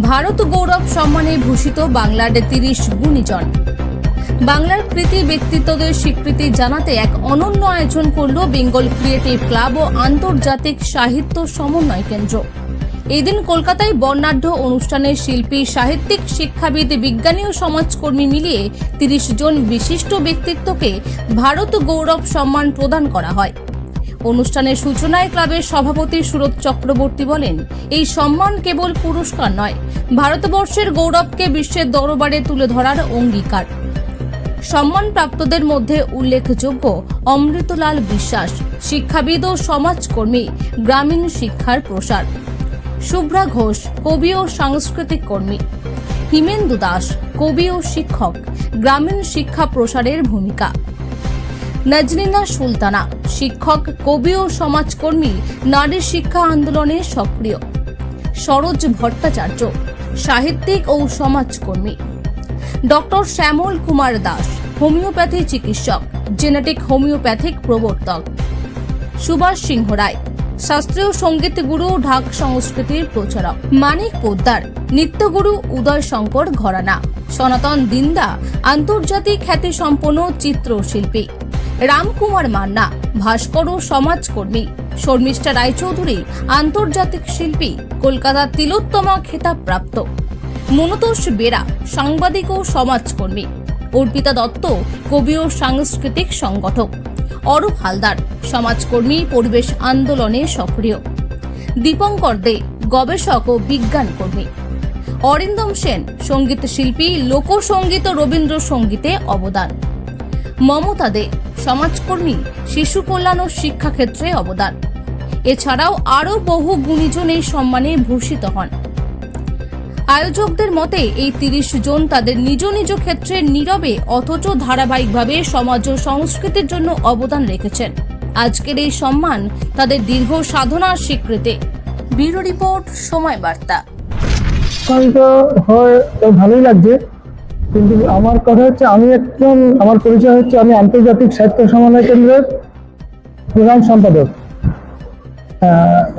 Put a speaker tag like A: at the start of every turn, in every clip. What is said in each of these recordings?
A: ভারত গৌরব সম্মানে ভূষিত বাংলার তিরিশ গুণীজন। বাংলার কৃতি ব্যক্তিত্বদের স্বীকৃতি জানাতে এক অনন্য আয়োজন করল বেঙ্গল ক্রিয়েটিভ ক্লাব ও আন্তর্জাতিক সাহিত্য সমন্বয় কেন্দ্র। এদিন কলকাতায় বর্ণাঢ্য অনুষ্ঠানে শিল্পী, সাহিত্যিক, শিক্ষাবিদ, বিজ্ঞানী ও সমাজকর্মী মিলিয়ে তিরিশ জন বিশিষ্ট ব্যক্তিত্বকে ভারত গৌরব সম্মান প্রদান করা হয়। অনুষ্ঠানের সূচনায় ক্লাবের সভাপতি সুরত চক্রবর্তী বলেন, এই সম্মান কেবল পুরস্কার নয়, ভারতবর্ষের গৌরবকে বিশ্বের দরবারে তুলে ধরার অঙ্গীকার। সম্মানপ্রাপ্তদের মধ্যে উল্লেখযোগ্য অমৃতলাল বিশ্বাস, শিক্ষাবিদ ও সমাজকর্মী, গ্রামীণ শিক্ষার প্রসার। শুভ্রা ঘোষ, কবি ও সাংস্কৃতিক কর্মী। হিমেন্দু দাস, কবি ও শিক্ষক, গ্রামীণ শিক্ষা প্রসারের ভূমিকা। নাজরিনা সুলতানা শিক্ষক, কবি ও সমাজকর্মী নারী শিক্ষা আন্দোলনে সক্রিয়। সরোজ ভট্টাচার্য, সাহিত্যিক ও সমাজকর্মী। ডক্টর শ্যামল কুমার দাস, হোমিওপ্যাথি চিকিৎসক, জেনেটিক হোমিওপ্যাথিক প্রবর্তক। সুভাষ সিংহ রায়, শাস্ত্রীয় সংগীত গুরু ঢাক সংস্কৃতির প্রচারক। মানিক পোদ্দার, নিত্যগুরু উদয় শঙ্কর ঘরানা। সনাতন দিন্দা, আন্তর্জাতিক খ্যাতিসম্পন্ন চিত্রশিল্পী। রামকুমার মান্না, ভাস্কর ও সমাজকর্মী। শর্মিষ্ঠা রায়চৌধুরী, আন্তর্জাতিক শিল্পী কলকাতার তিলোত্তমা খেতাবপ্রাপ্ত। মনতোষ বেরা, সাংবাদিক ও সমাজকর্মী। অর্পিতা দত্ত, কবি ও সাংস্কৃতিক সংগঠক। অরূপ হালদার, সমাজকর্মী, পরিবেশ আন্দোলনে সক্রিয়। দীপঙ্কর দে, গবেষক ও বিজ্ঞান কর্মী। অরিন্দম সেন, সংগীত শিল্পী, লোকসঙ্গীত ও রবীন্দ্রসঙ্গীতে অবদান। মমতা দে, সমাজকর্মী, শিশু কল্যাণ ও শিক্ষাক্ষেত্রে অবদান। এছাড়াও আরও বহু গুণীজন এই সম্মানে ভূষিত হন। আয়োজকদের মতে, এই তিরিশ জন তাদের নিজ নিজ ক্ষেত্রে নীরবে, অথচ ধারাবাহিকভাবে সমাজ ও সংস্কৃতির জন্য অবদান রেখেছেন। আজকের এই সম্মান তাদের দীর্ঘ সাধনার স্বীকৃতি। ব্যুরো রিপোর্ট, সময় বার্তা।
B: ভালোই লাগছে। কিন্তু আমার কথা হচ্ছে, আমি একজন, আমার পরিচয় হচ্ছে আমি আন্তর্জাতিক সাহিত্য সমন্বয় কেন্দ্রের প্রধান সম্পাদক।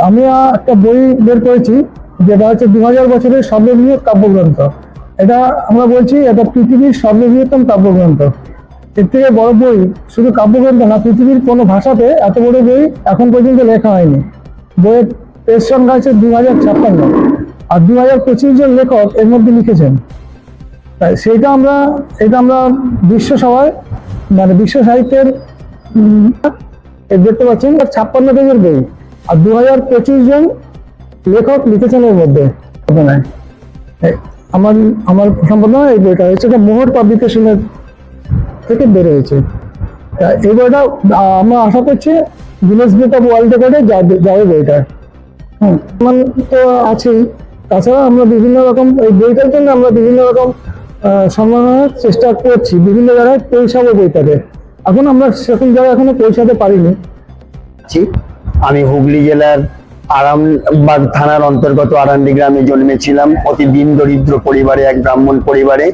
B: আমি একটা বই বের করেছি, যেটা হচ্ছে দু হাজার বছরের সর্ববৃহৎ কাব্যগ্রন্থ। এটা আমরা বলছি, এটা পৃথিবীর সর্ববৃহত্তম কাব্যগ্রন্থ। এর থেকে বড় বই শুধু কাব্যগ্রন্থ না, পৃথিবীর কোনো ভাষাতে এত বড় বই এখন পর্যন্ত লেখা হয়নি। বইয়ের পেজ সংখ্যা আছে দু হাজার ছাপ্পান্ন। আর দু হাজার পঁচিশ জন লেখক এর মধ্যে লিখেছেন। সেইটা আমরা, এটা আমরা বিশ্ব সভায় মানে বিশ্ব সাহিত্যের দেখতে পাচ্ছেন, ছাপ্পান্ন পেজের বই। আর দু হাজার পঁচিশ জন লেখক লিখেছেন এর মধ্যে। আমার আমার সম্পাদনা এই বইটা হচ্ছে এটা মোহর পাবলিকেশনের থেকে বের হয়েছে। এই বইটা আমরা আশা করছি গিনেস বুক অফ ওয়ার্ল্ড রেকর্ডে যাবে বইটা। হ্যাঁ তো আছেই। তাছাড়া আমরা বিভিন্ন রকম, এই বইটার জন্য আমরা বিভিন্ন রকম সম্মাননার চেষ্টা করছি। বিভিন্ন জায়গায় পৌঁছাবো বইটাকে এখন আমরা সেরকম জায়গায় এখনও পৌঁছাতে পারিনি।
C: আমি হুগলি জেলার আরামবাগ থানার অন্তর্গত আরান্দি গ্রামে জন্মেছিলাম। অতি দিন দরিদ্র পরিবারে, এক ব্রাহ্মণ পরিবারে।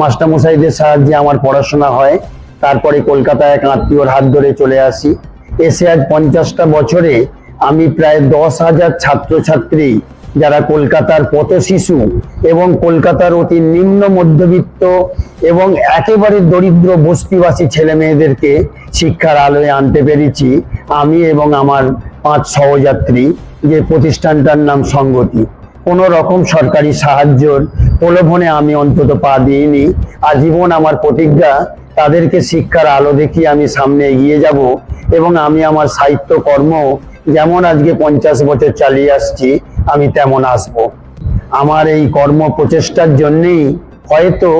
C: মাস্টারমশাইদের সাহায্যে আমার পড়াশোনা হয়। তারপরে কলকাতায় এক আত্মীয়র হাত ধরে চলে আসি। এসে আজ পঞ্চাশটা বছরে আমি প্রায় দশ হাজার ছাত্রছাত্রী যারা কলকাতার পথ শিশু এবং কলকাতার অতি নিম্ন মধ্যবিত্ত এবং একেবারে দরিদ্র বস্তিবাসী ছেলে মেয়েদেরকে শিক্ষার আলোয় আনতে পেরেছি, আমি এবং আমার পাঁচ সহযাত্রী যে প্রতিষ্ঠানটার নাম সঙ্গতি। কোনো রকম সরকারি সাহায্যর প্রলোভনে আমি অন্তত পা দিইনি। আজীবন আমার প্রতিজ্ঞা, তাদেরকে শিক্ষার আলো দেখিয়ে আমি সামনে এগিয়ে যাব এবং আমি আমার সাহিত্য কর্ম যেমন আজকে পঞ্চাশ বছর চালিয়ে আসছি, আমি তেমন আসব। আমার এই কর্ম প্রচেষ্টার জন্যেই হয়তো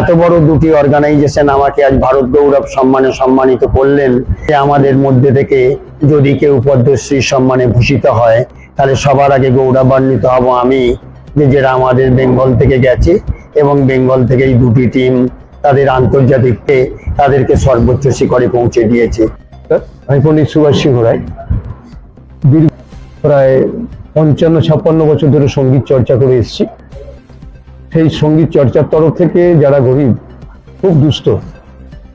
C: এত বড় দুটি অর্গানাইজেশন আমাকে আজ ভারত গৌরব সম্মানে সম্মানিত করলেন যে আমাদের মধ্যে থেকে যদি কেউ পদ্মশ্রী সম্মানে ভূষিত হয়, তাহলে সবার আগে গৌরবান্বিত হব আমি, যে আমাদের বেঙ্গল থেকে গেছে এবং বেঙ্গল থেকে এই দুটি টিম তাদের আন্তর্জাতিককে তাদেরকে সর্বোচ্চ শিখরে পৌঁছে দিয়েছে।
B: আমি পণ্ডিত সুভাষ সিংহ রায়। দীর্ঘ প্রায় পঞ্চান্ন, ছাপ্পান্ন বছর ধরে সংগীত চর্চা করে এসেছি। সেই সংগীত চর্চার তরফ থেকে যারা গরিব, খুব দুস্থ,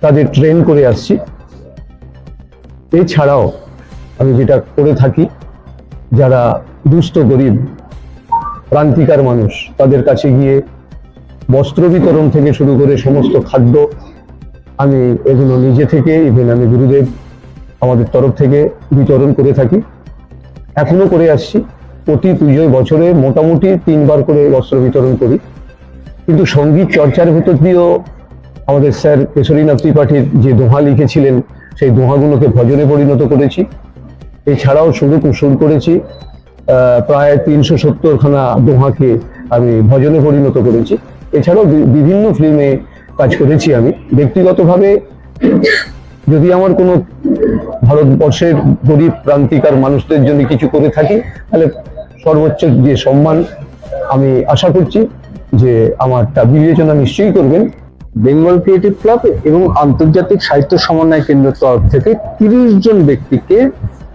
B: তাদের ট্রেন করে আসছি। এছাড়াও আমি যেটা করে থাকি, যারা দুস্থ, গরিব
D: প্রান্তিকার মানুষ, তাদের কাছে গিয়ে বস্ত্র বিতরণ থেকে শুরু করে সমস্ত খাদ্য আমি এগুলো নিজে থেকে ইভেন আমি গুরুদেব আমাদের তরফ থেকে বিতরণ করে থাকি। এখনও করে আসছি। প্রতি পুজোয় বছরে মোটামুটি তিনবার করে বস্ত্র বিতরণ করি। কিন্তু সংগীত চর্চার ভেতর দিয়েও আমাদের স্যার কেশরীনাথ ত্রিপাঠীর যে দোহা লিখেছিলেন, সেই দোহাগুলোকে ভজনে পরিণত করেছি। এছাড়াও শুরু শুরু করেছি। প্রায় তিনশো সত্তরখানা দোহাকে আমি ভজনে পরিণত করেছি। এছাড়াও বিভিন্ন ফিল্মে কাজ করেছি আমি। ব্যক্তিগতভাবে যদি আমার কোনো ভারতবর্ষের গরিব প্রান্তিকার মানুষদের জন্য কিছু করে থাকি, তাহলে সর্বোচ্চ যে সম্মান আমি আশা করছি যে আমারটা বিবেচনা নিশ্চয়ই করবেন।
E: বেঙ্গল ক্রিয়েটিভ ক্লাব এবং আন্তর্জাতিক সাহিত্য সমন্বয় কেন্দ্রের তরফ থেকে তিরিশ জন ব্যক্তিকে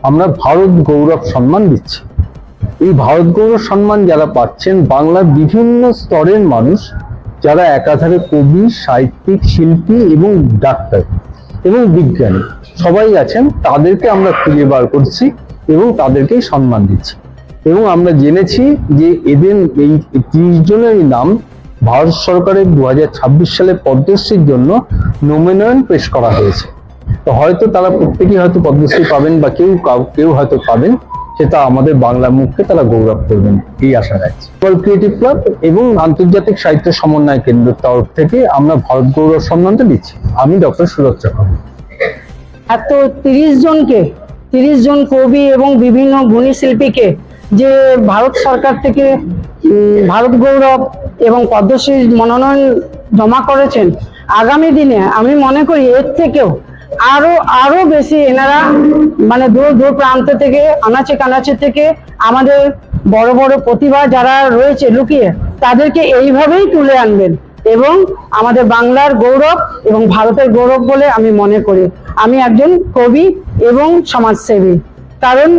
E: আমরা ভারত গৌরব সম্মান দিচ্ছি। এই ভারত গৌরব সম্মান যারা পাচ্ছেন, বাংলার বিভিন্ন স্তরের মানুষ, যারা একাধারে কবি, সাহিত্যিক, শিল্পী এবং ডাক্তার। এবং বিজ্ঞানী। সবাই আছেন, তাদেরকে আমরা খুঁজে বার করছি এবং তাদেরকেই সম্মান দিচ্ছি। এবং আমরা জেনেছি যে এদের এই তিরিশ জনের নাম ভারত সরকারের দু সালে পদ্মশ্রীর জন্য নমিনয়ন পেশ করা হয়েছে। তো হয়তো তারা প্রত্যেকেই হয়তো পদ্মশ্রী পাবেন বা কেউ কেউ হয়তো পাবেন, সেটা আমাদের বাংলা মুখকে তারা গৌরব করবেন, এই আশা রাখছি। ক্রিয়েটিভ ক্লাব এবং আন্তর্জাতিক সাহিত্য সমন্বয় কেন্দ্রের তরফ থেকে আমরা ভারত গৌরব সম্মানটা দিচ্ছি। আমি ডক্টর সুরজ চক্রবর্তী।
F: এত তিরিশ জনকে, তিরিশ জন কবি এবং বিভিন্ন গুণী শিল্পীকে যে ভারত সরকার থেকে ভারত গৌরব এবং পদ্মশ্রী মনোনয়ন জমা করেছেন, আগামী দিনে আমি মনে করি এর থেকেও আরও আরও বেশি এনারা মানে দূর দূর প্রান্ত থেকে, আনাচে কানাচে থেকে আমাদের বড় বড় প্রতিভা যারা রয়েছে লুকিয়ে, তাদেরকে এইভাবেই তুলে আনবেন। এবং আমাদের বাংলার গৌরব এবং ভারতের গৌরব বলে আমি মনে করি। আমি একজন কবি এবং সমাজসেবী। কারণ